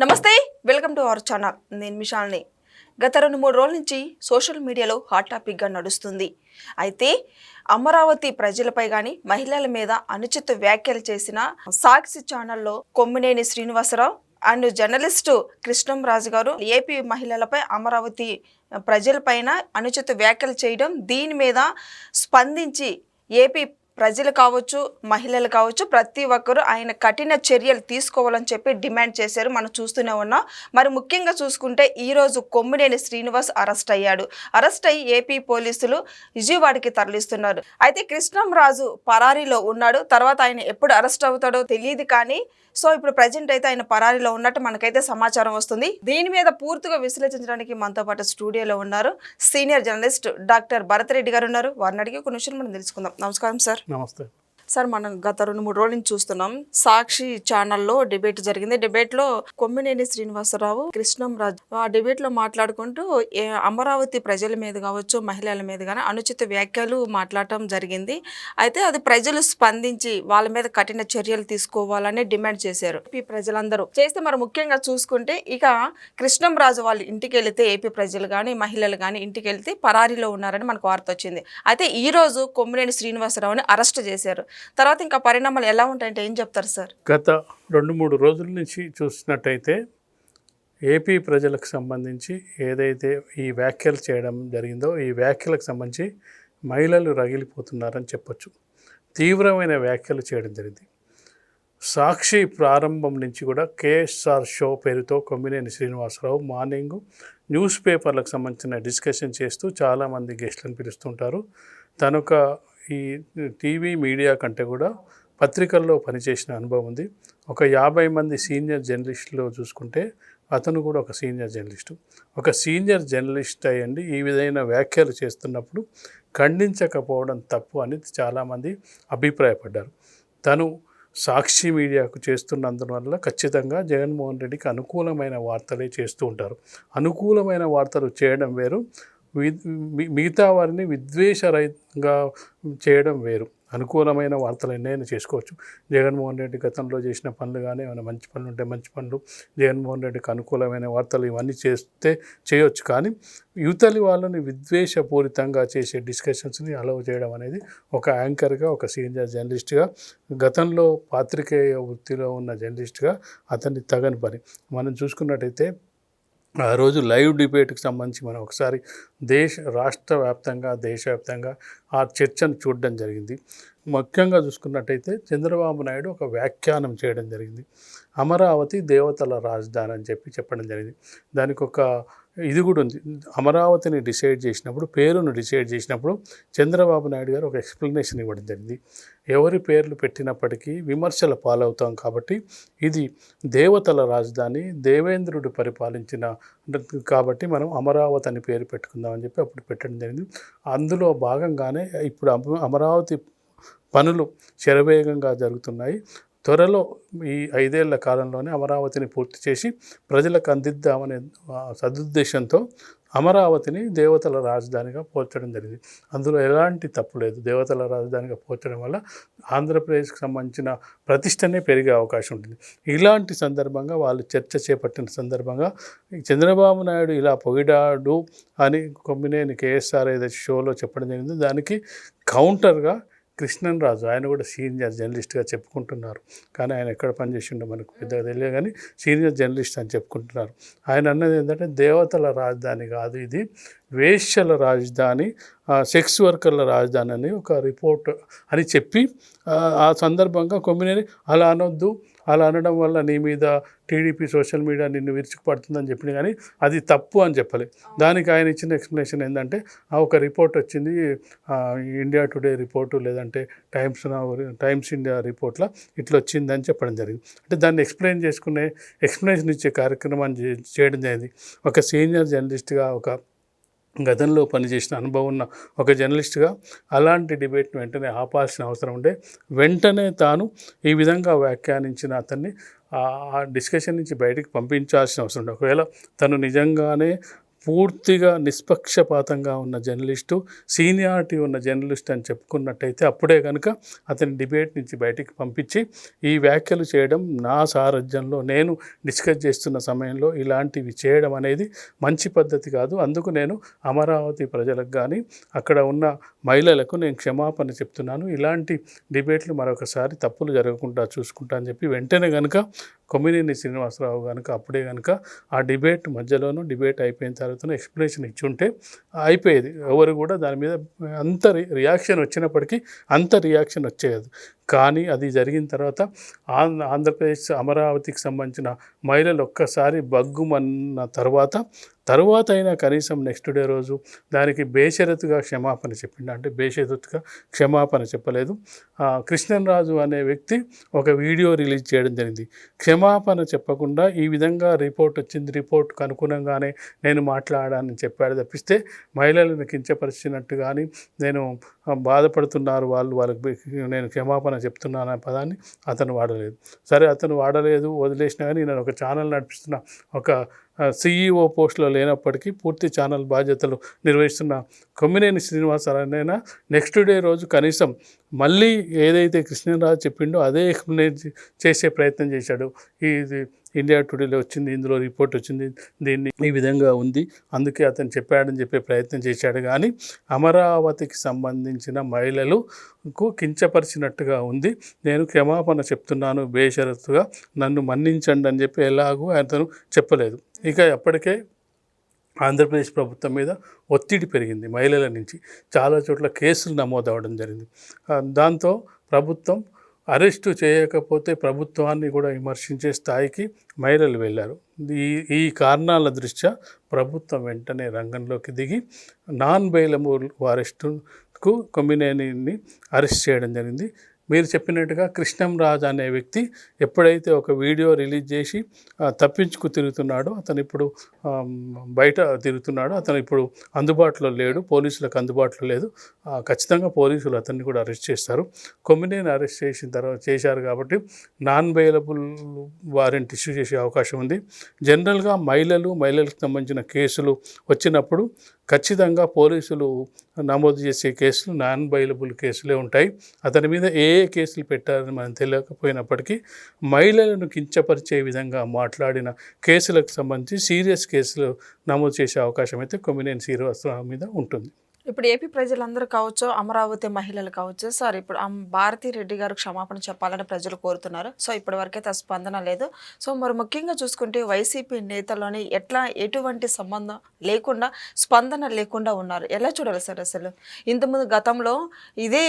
నమస్తే welcome to our channel. నేను మిషాల్ని గత రెండు మూడు రోజుల నుంచి సోషల్ మీడియాలో హాట్ టాపిక్గా నడుస్తుంది. అయితే అమరావతి ప్రజలపై కానీ మహిళల మీద అనుచిత వ్యాఖ్యలు చేసిన సాక్షి ఛానల్లో కొమ్మినేని శ్రీనివాసరావు అండ్ జర్నలిస్టు కృష్ణం రాజు గారు ఏపీ మహిళలపై అమరావతి ప్రజలపైన అనుచిత వ్యాఖ్యలు చేయడం దీని మీద స్పందించి ఏపీ ప్రజలు కావచ్చు మహిళలు కావచ్చు ప్రతి ఒక్కరూ ఆయన కఠిన చర్యలు తీసుకోవాలని చెప్పి డిమాండ్ చేశారు. మనం చూస్తూనే ఉన్నాం. మరి ముఖ్యంగా చూసుకుంటే ఈరోజు కొమ్మినేని శ్రీనివాస్ అరెస్ట్ అయ్యాడు. అరెస్ట్ అయ్యి ఏపీ పోలీసులు విజయవాడకి తరలిస్తున్నారు. అయితే కృష్ణంరాజు పరారీలో ఉన్నాడు. తర్వాత ఆయన ఎప్పుడు అరెస్ట్ అవుతాడో తెలియదు కానీ సో ఇప్పుడు ప్రజెంట్ అయితే ఆయన పరారీలో ఉన్నట్టు మనకైతే సమాచారం వస్తుంది. దీని మీద పూర్తిగా విశ్లేషించడానికి మనతో పాటు స్టూడియోలో ఉన్నారు. Senior journalist doctor Bharat Reddy garu ఉన్నారు. వారిని అడిగి కొన్ని విషయం మనం తెలుసుకుందాం. నమస్కారం సార్. నమస్తే. సార్ మనం గత రెండు మూడు రోజుల నుంచి చూస్తున్నాం. సాక్షి ఛానల్లో డిబేట్ జరిగింది. డిబేట్లో కొమ్మినేని శ్రీనివాసరావు కృష్ణంరాజు ఆ డిబేట్లో మాట్లాడుకుంటూ ఏ అమరావతి ప్రజల మీద కావచ్చు మహిళల మీద కానీ అనుచిత వ్యాఖ్యలు మాట్లాడటం జరిగింది. అయితే అది ప్రజలు స్పందించి వాళ్ళ మీద కఠిన చర్యలు తీసుకోవాలని డిమాండ్ చేశారు. ఏపీ ప్రజలందరూ చేస్తే మరి ముఖ్యంగా చూసుకుంటే ఇక కృష్ణంరాజు వాళ్ళ ఇంటికి వెళితే ఏపీ ప్రజలు కానీ మహిళలు కానీ ఇంటికి వెళితే పరారీలో ఉన్నారని మనకు వార్త వచ్చింది. అయితే ఈ రోజు కొమ్మినేని శ్రీనివాసరావుని అరెస్ట్ చేశారు. తర్వాత ఇంకా పరిణామాలు ఎలా ఉంటాయంటే ఏం చెప్తారు సార్? గత రెండు మూడు రోజుల నుంచి చూసినట్టయితే ఏపీ ప్రజలకు సంబంధించి ఏదైతే ఈ వ్యాఖ్యలు చేయడం జరిగిందో ఈ వ్యాఖ్యలకు సంబంధించి మహిళలు రగిలిపోతున్నారని చెప్పొచ్చు. తీవ్రమైన వ్యాఖ్యలు చేయడం జరిగింది. సాక్షి ప్రారంభం నుంచి కూడా కేఎస్ఆర్ షో పేరుతో కొమ్మినేని శ్రీనివాసరావు మార్నింగ్ న్యూస్ పేపర్లకు సంబంధించిన డిస్కషన్ చేస్తూ చాలామంది గెస్ట్లను పిలుస్తుంటారు. తనొక ఈ టీవీ మీడియా కంటే కూడా పత్రికల్లో పనిచేసిన అనుభవం ఉంది. ఒక యాభై మంది సీనియర్ జర్నలిస్టులు చూసుకుంటే అతను కూడా ఒక సీనియర్ జర్నలిస్టు. ఒక సీనియర్ జర్నలిస్ట్ అయ్యండి ఈ విధమైన వ్యాఖ్యలు చేస్తున్నప్పుడు ఖండించకపోవడం తప్పు అని చాలామంది అభిప్రాయపడ్డారు. తను సాక్షి మీడియాకు చేస్తున్నందువల్ల ఖచ్చితంగా జగన్మోహన్ రెడ్డికి అనుకూలమైన వార్తలే చేస్తూ ఉంటారు. అనుకూలమైన వార్తలు చేయడం వేరు మిగతా వారిని విద్వేషరహితంగా చేయడం వేరు. అనుకూలమైన వార్తలు ఎన్నైనా చేసుకోవచ్చు. జగన్మోహన్ రెడ్డి గతంలో చేసిన పనులు కానీ ఏమైనా మంచి పనులు ఉంటే మంచి పనులు జగన్మోహన్ రెడ్డికి అనుకూలమైన వార్తలు ఇవన్నీ చేస్తే చేయొచ్చు. కానీ యువతలి వాళ్ళని విద్వేషపూరితంగా చేసే డిస్కషన్స్ని అలవ్ చేయడం అనేది ఒక యాంకర్గా ఒక సీనియర్ జర్నలిస్ట్గా గతంలో పాత్రికేయ వృత్తిలో ఉన్న జర్నలిస్ట్గా అతన్ని తగని పని. మనం చూసుకున్నట్టయితే ఆ రోజు లైవ్ డిబేట్కి సంబంధించి మనం ఒకసారి దేశ రాష్ట్ర వ్యాప్తంగా దేశవ్యాప్తంగా ఆ చర్చను చూడడం జరిగింది. ముఖ్యంగా చూసుకున్నట్టయితే చంద్రబాబు నాయుడు ఒక వ్యాఖ్యానం చేయడం జరిగింది. అమరావతి దేవతల రాజధాని అని చెప్పి చెప్పడం జరిగింది. దానికి ఒక ఇది కూడా ఉంది. అమరావతిని డిసైడ్ చేసినప్పుడు పేరును డిసైడ్ చేసినప్పుడు చంద్రబాబు నాయుడు గారు ఒక ఎక్స్ప్లెనేషన్ ఇవ్వడం జరిగింది. ఎవరి పేర్లు పెట్టినప్పటికీ విమర్శల పాలవుతాం కాబట్టి ఇది దేవతల రాజధాని దేవేంద్రుడు పరిపాలించిన కాబట్టి మనం అమరావతి అని పేరు పెట్టుకుందామని చెప్పి అప్పుడు పెట్టడం జరిగింది. అందులో భాగంగానే ఇప్పుడు అమరావతి పనులు శరవేగంగా జరుగుతున్నాయి. త్వరలో ఈ ఐదేళ్ళ కాలంలోనే అమరావతిని పూర్తి చేసి ప్రజలకు అందిద్దామనే సదుద్దేశంతో అమరావతిని దేవతల రాజధానిగా పోల్చడం జరిగింది. అందులో ఎలాంటి తప్పు లేదు. దేవతల రాజధానిగా పోల్చడం వల్ల ఆంధ్రప్రదేశ్కి సంబంధించిన ప్రతిష్టనే పెరిగే అవకాశం ఉంటుంది. ఇలాంటి సందర్భంగా వాళ్ళు చర్చ చేపట్టిన సందర్భంగా చంద్రబాబు నాయుడు ఇలా పొగిడాడు అని కొమ్మినేని కేఎస్ఆర్ ఏదైతే షోలో చెప్పడం జరిగింది దానికి కౌంటర్గా కృష్ణన్ రాజు ఆయన కూడా సీనియర్ జర్నలిస్ట్గా చెప్పుకుంటున్నారు. కానీ ఆయన ఎక్కడ పనిచేసిండో మనకు పెద్దగా తెలియదు కానీ సీనియర్ జర్నలిస్ట్ అని చెప్పుకుంటున్నారు. ఆయన అన్నది ఏంటంటే దేవతల రాజధాని కాదు ఇది. వేశ్యల రాజధాని సెక్స్ వర్కర్ల రాజధాని అని ఒక రిపోర్ట్ అని చెప్పి ఆ, సందర్భంగా కొమ్మినేని అలా అనొద్దు అలా అనడం వల్ల నీ మీద టీడీపీ సోషల్ మీడియా నిన్ను విరుచుకుపడుతుందని చెప్పింది కానీ అది తప్పు అని చెప్పలేదు దానికి ఆయన ఇచ్చిన ఎక్స్ప్లెనేషన్ ఏంటంటే ఆ ఒక రిపోర్ట్ వచ్చింది ఇండియా టుడే రిపోర్టు లేదంటే టైమ్స్ నౌ టైమ్స్ ఇండియా రిపోర్ట్లో ఇట్లా వచ్చిందని చెప్పడం జరిగింది. అంటే దాన్ని ఎక్స్ప్లెయిన్ చేసుకునే ఎక్స్ప్లెనేషన్ ఇచ్చే కార్యక్రమాన్ని చేయడం జరిగింది. ఒక సీనియర్ జర్నలిస్ట్గా ఒక గతంలో పనిచేసిన అనుభవం ఉన్న ఒక జర్నలిస్ట్గా అలాంటి డిబేట్ను వెంటనే ఆపాల్సిన అవసరం ఉండే. వెంటనే తాను ఈ విధంగా వ్యాఖ్యానించిన అతన్ని ఆ డిస్కషన్ నుంచి బయటికి పంపించాల్సిన అవసరం ఉండే. ఒకవేళ తను నిజంగానే పూర్తిగా నిష్పక్షపాతంగా ఉన్న జర్నలిస్టు సీనియారిటీ ఉన్న జర్నలిస్ట్ అని చెప్పుకున్నట్టయితే అప్పుడే కనుక అతని డిబేట్ నుంచి బయటికి పంపించి ఈ వ్యాఖ్యలు చేయడం నా సారథ్యంలో నేను డిస్కస్ చేస్తున్న సమయంలో ఇలాంటివి చేయడం అనేది మంచి పద్ధతి కాదు. అందుకు నేను అమరావతి ప్రజలకు కానీ అక్కడ ఉన్న మహిళలకు నేను క్షమాపణ చెప్తున్నాను. ఇలాంటి డిబేట్లు మరొకసారి తప్పులు జరగకుండా చూసుకుంటా అని చెప్పి వెంటనే కనుక కొమ్మినేని శ్రీనివాసరావు కనుక అప్పుడే కనుక ఆ డిబేట్ మధ్యలోనూ డిబేట్ అయిపోయిన తర్వాత ఎక్స్ప్లెనేషన్ ఇచ్చి ఉంటే అయిపోయేది. ఎవరు కూడా దాని మీద అంత రి- రియాక్షన్ వచ్చినప్పటికీ అంత రియాక్షన్ వచ్చేది కానీ అది జరిగిన తర్వాత ఆంధ్ర ఆంధ్రప్రదేశ్ అమరావతికి సంబంధించిన మహిళలు ఒక్కసారి బగ్గుమన్న తర్వాత తర్వాత అయినా కనీసం నెక్స్ట్ డే రోజు దానికి బేషరతుగా క్షమాపణ చెప్పిండు. అంటే బేషరతుగా క్షమాపణ చెప్పలేదు. కృష్ణన్ రాజు అనే వ్యక్తి ఒక వీడియో రిలీజ్ చేయడం జరిగింది. క్షమాపణ చెప్పకుండా ఈ విధంగా రిపోర్ట్ వచ్చింది. రిపోర్ట్కు అనుగుణంగానే నేను మాట్లాడానని చెప్పాడు. తప్పిస్తే మహిళలను కించపరిచినట్టు కానీ నేను బాధపడుతున్నారు వాళ్ళు వాళ్ళకి నేను క్షమాపణ చెప్తున్నాను అనే పదాన్ని అతను వాడలేదు. సరే అతను వాడలేదు వదిలేసినా కానీ నేను ఒక ఛానల్ నడిపిస్తున్న. ఒక సిఈఓ పోస్ట్లో లేనప్పటికీ పూర్తి ఛానల్ బాధ్యతలు నిర్వహిస్తున్న కొమ్మినేని శ్రీనివాసరావునైనా నెక్స్ట్ డే రోజు కనీసం మళ్ళీ ఏదైతే కృష్ణరాజు చెప్పిండో అదే ఎక్స్ప్లెయిన్ చేసే ప్రయత్నం చేశాడు. ఇది ఇండియా టుడేలో వచ్చింది ఇందులో రిపోర్ట్ వచ్చింది దీన్ని ఈ విధంగా ఉంది. అందుకే అతను చెప్పాడని చెప్పే ప్రయత్నం చేశాడు. కానీ అమరావతికి సంబంధించిన మహిళలకు కించపరిచినట్టుగా ఉంది. నేను క్షమాపణ చెప్తున్నాను బేషరతుగా. నన్ను మన్నించండి అని చెప్పి ఎలాగూ అతను చెప్పలేదు. ఇక అప్పటికే ఆంధ్రప్రదేశ్ ప్రభుత్వం మీద ఒత్తిడి పెరిగింది మహిళల నుంచి. చాలా చోట్ల కేసులు నమోదు అవ్వడం జరిగింది. దాంతో ప్రభుత్వం అరెస్టు చేయకపోతే ప్రభుత్వాన్ని కూడా విమర్శించే స్థాయికి మహిళలు వెళ్ళారు. ఈ ఈ కారణాల దృష్ట్యా ప్రభుత్వం వెంటనే రంగంలోకి దిగి నాన్ బెయిలబుల్ అరెస్టుకు కొమ్మినేనిని అరెస్ట్ చేయడం జరిగింది. మీరు చెప్పినట్టుగా కృష్ణం రాజ్ అనే వ్యక్తి ఎప్పుడైతే ఒక వీడియో రిలీజ్ చేసి తప్పించుకు తిరుగుతున్నాడో అతను ఇప్పుడు బయట తిరుగుతున్నాడో అతను ఇప్పుడు అందుబాటులో లేడు పోలీసులకు అందుబాటులో లేదు. ఖచ్చితంగా పోలీసులు అతన్ని కూడా అరెస్ట్ చేస్తారు. కొమ్మినేని అరెస్ట్ చేసిన తర్వాత చేశారు కాబట్టి నాన్ బెయిలబుల్ వారెంట్ ఇష్యూ చేసే అవకాశం ఉంది. జనరల్గా మహిళలు మహిళలకు సంబంధించిన కేసులు వచ్చినప్పుడు ఖచ్చితంగా పోలీసులు నమోదు చేసే కేసులు నాన్ బెయిలబుల్ కేసులే ఉంటాయి. అతని మీద ఏ ఏ కేసులు పెట్టారని మనం తెలియకపోయినప్పటికీ మహిళలను కించపరిచే విధంగా మాట్లాడిన కేసులకు సంబంధించి సీరియస్ కేసులు నమోదు చేసే అవకాశం అయితే కొమ్మినేని శ్రీనివాసరావు మీద ఉంటుంది. ఇప్పుడు ఏపీ ప్రజలందరూ కావచ్చు అమరావతి మహిళలు కావచ్చు సార్ ఇప్పుడు భారతీ రెడ్డి గారు క్షమాపణ చెప్పాలని ప్రజలు కోరుతున్నారు. సో ఇప్పటి వరకైతే ఆ స్పందన లేదు. సో మరి ముఖ్యంగా చూసుకుంటే వైసీపీ నేతలోని ఎట్లా ఎటువంటి సంబంధం లేకుండా స్పందన లేకుండా ఉన్నారు. ఎలా చూడాలి సార్ అసలు? ఇంతకుముందు గతంలో ఇదే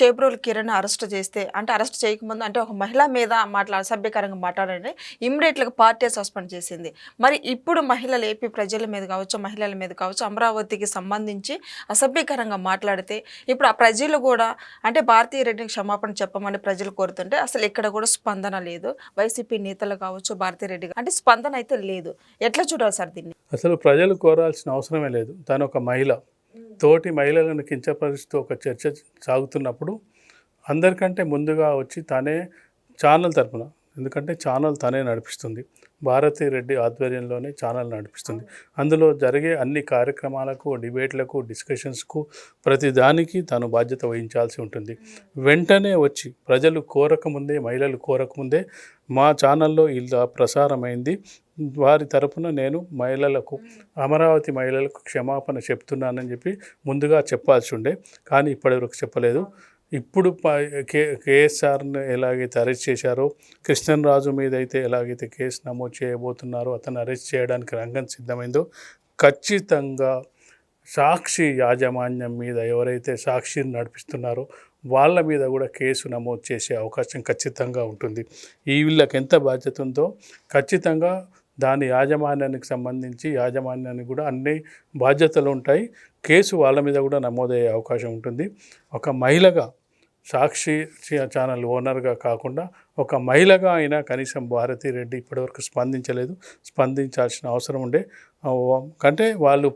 చేబ్రోల్ కిరణ్ అరెస్ట్ చేస్తే అంటే అరెస్ట్ చేయకముందు అంటే ఒక మహిళ మీద మాట్లా సభ్యకరంగా మాట్లాడండి ఇమ్మీడియట్గా పార్టీ సస్పెండ్ చేసింది. మరి ఇప్పుడు మహిళలు ఏపీ ప్రజల మీద కావచ్చు మహిళల మీద కావచ్చు అమరావతికి సంబంధించి అసభ్యకరంగా మాట్లాడితే ఇప్పుడు ఆ ప్రజలు కూడా అంటే భారతీయ రెడ్డికి క్షమాపణ చెప్పమని ప్రజలు కోరుతుంటే అసలు ఇక్కడ కూడా స్పందన లేదు. వైసీపీ నేతలు కావచ్చు భారతీయ రెడ్డి అంటే స్పందన అయితే లేదు. ఎట్లా చూడాలి సార్ దీన్ని? అసలు ప్రజలు కోరాల్సిన అవసరమే లేదు. తను ఒక మహిళ. తోటి మహిళలను కించపరుస్తూ ఒక చర్చ సాగుతున్నప్పుడు అందరికంటే ముందుగా వచ్చి తనే ఛానల్ తరపున ఎందుకంటే ఛానల్ తనే నడిపిస్తుంది. భారతి రెడ్డి ఆధ్వర్యంలోనే ఛానల్ నడిపిస్తుంది. అందులో జరిగే అన్ని కార్యక్రమాలకు డిబేట్లకు డిస్కషన్స్కు ప్రతి దానికి తను బాధ్యత వహించాల్సి ఉంటుంది. వెంటనే వచ్చి ప్రజలు కోరకముందే మహిళలు కోరకముందే మా ఛానల్లో ఇలా ప్రసారమైంది. వారి తరపున నేను మహిళలకు అమరావతి మహిళలకు క్షమాపణ చెప్తున్నానని చెప్పి ముందుగా చెప్పాల్సి ఉండే. కానీ ఇప్పటివరకు చెప్పలేదు. ఇప్పుడు ప- కే కేఎస్ఆర్ను ఎలాగైతే అరెస్ట్ చేశారో కృష్ణన్ రాజు మీద అయితే ఎలాగైతే కేసు నమోదు చేయబోతున్నారో అతను అరెస్ట్ చేయడానికి రంగం సిద్ధమైందో ఖచ్చితంగా సాక్షి యాజమాన్యం మీద ఎవరైతే సాక్షిని నడిపిస్తున్నారో వాళ్ళ మీద కూడా కేసు నమోదు చేసే అవకాశం ఖచ్చితంగా ఉంటుంది. ఈ వీళ్ళకి ఎంత బాధ్యత ఉందో ఖచ్చితంగా దాని యాజమాన్యానికి సంబంధించి యాజమాన్యానికి కూడా అన్ని బాధ్యతలు ఉంటాయి. కేసు వాళ్ళ మీద కూడా నమోదయ్యే అవకాశం ఉంటుంది. ఒక మహిళగా సాక్షి ఛానల్ ఓనర్గా కాకుండా ఒక మహిళగా అయినా కనీసం భారతి రెడ్డి ఇప్పటివరకు స్పందించలేదు. స్పందించాల్సిన అవసరం ఉండే. అంటే కంటే వాళ్ళు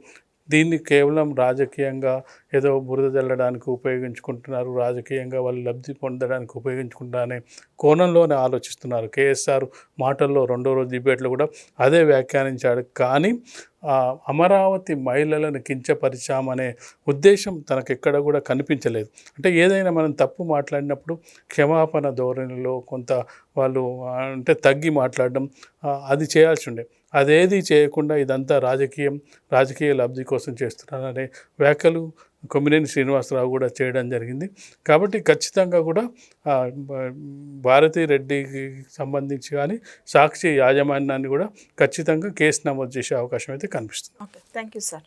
దీన్ని కేవలం రాజకీయంగా ఏదో బురద జల్లడానికి ఉపయోగించుకుంటున్నారు రాజకీయంగా వాళ్ళు లబ్ధి పొందడానికి ఉపయోగించుకుంటారనే కోణంలోనే ఆలోచిస్తున్నారు. కేఎస్ఆర్ మాటల్లో రెండో రోజు డిబేట్లో కూడా అదే వ్యాఖ్యానించాడు. కానీ అమరావతి మహిళలను కించపరిచామనే ఉద్దేశం తనకు ఎక్కడ కూడా కనిపించలేదు. అంటే ఏదైనా మనం తప్పు మాట్లాడినప్పుడు క్షమాపణ ధోరణిలో కొంత వాళ్ళు అంటే తగ్గి మాట్లాడడం అది చేయాల్సి ఉండే. అదేది చేయకుండా ఇదంతా రాజకీయం రాజకీయ లబ్ధి కోసం చేస్తున్నారనే వ్యాఖ్యలు కొమ్మినేని శ్రీనివాసరావు కూడా చేయడం జరిగింది. కాబట్టి ఖచ్చితంగా కూడా భారతీ రెడ్డికి సంబంధించి కానీ సాక్షి యాజమాన్యాన్ని కూడా ఖచ్చితంగా కేసు నమోదు చేసే అవకాశం అయితే కనిపిస్తుంది. Okay thank you sir.